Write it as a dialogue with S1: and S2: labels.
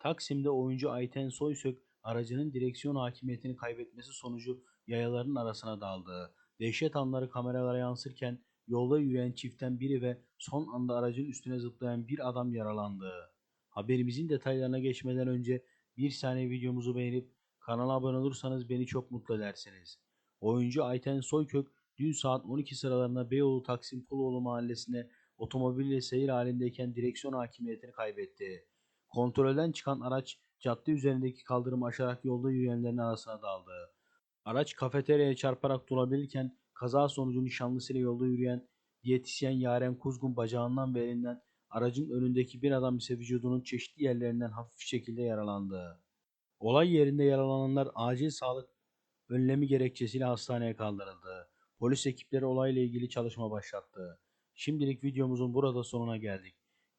S1: Taksim'de oyuncu Ayten Soysök aracının direksiyon hakimiyetini kaybetmesi sonucu yayaların arasına daldı. Dehşet anları kameralara yansırken yolda yürüyen çiftten biri ve son anda aracın üstüne zıplayan bir adam yaralandı. Haberimizin detaylarına geçmeden önce bir saniye videomuzu beğenip kanala abone olursanız beni çok mutlu edersiniz. Oyuncu Ayten Soykök dün saat 12 sıralarında Beyoğlu Taksim Kuloğlu mahallesine otomobille seyir halindeyken direksiyon hakimiyetini kaybetti. Kontrolden çıkan araç cadde üzerindeki kaldırımı aşarak yolda yürüyenlerin arasına daldı. Araç kafeteryaya çarparak durabilirken kaza sonucu nişanlısıyla yolda yürüyen diyetisyen Yaren Kuzgun bacağından ve elinden aracın önündeki bir adam ise vücudunun çeşitli yerlerinden hafif şekilde yaralandı. Olay yerinde yaralananlar acil sağlık önlemi gerekçesiyle hastaneye kaldırıldı. Polis ekipleri olayla ilgili çalışma başlattı. Şimdilik videomuzun burada sonuna geldik.